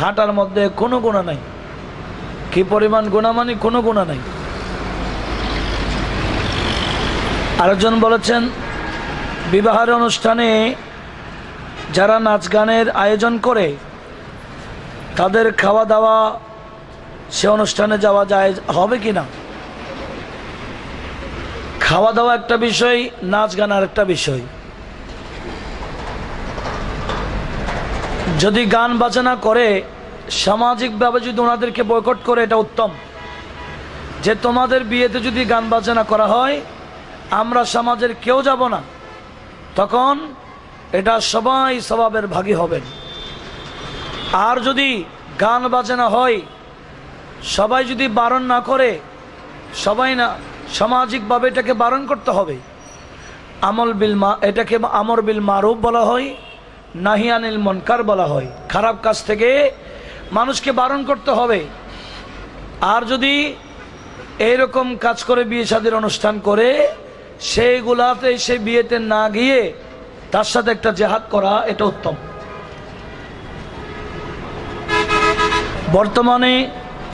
হাঁটার মধ্যে কোনো গুণা নাই। কি পরিমাণ গুণা মানে কোনো গুণা নাই। আরেকজন বলেছেন, বিবাহের অনুষ্ঠানে যারা নাচ গানের আয়োজন করে, তাদের খাওয়া দাওয়া সে অনুষ্ঠানে যাওয়া যায়, হবে কি না? খাওয়া দাওয়া একটা বিষয়, নাচ গান আর একটা বিষয়। যদি গান বাজনা করে, সামাজিকভাবে যদি ওনাদেরকে বয়কট করে, এটা উত্তম। যে তোমাদের বিয়েতে যদি গান বাজনা করা হয়, আমরা সমাজের কেউ যাব না। তখন এটা সবাই স্বভাবের ভাগী হবেন আর যদি গান বাজনা হয়, সবাই যদি বারণ না করে, সবাই না, সামাজিকভাবে এটাকে বারণ করতে হবে। আমল বিল মা এটাকে আমর বিল মারুফ বলা হয়। নাহিয়ানিল মনকার বলা হয়। খারাপ কাজ থেকে মানুষকে বারণ করতে হবে। আর যদি এইরকম কাজ করে বিয়ে সাদের অনুষ্ঠান করে, সেইগুলাতে সে বিয়েতে না গিয়ে তার সাথে একটা জেহাদ করা, এটা উত্তম। বর্তমানে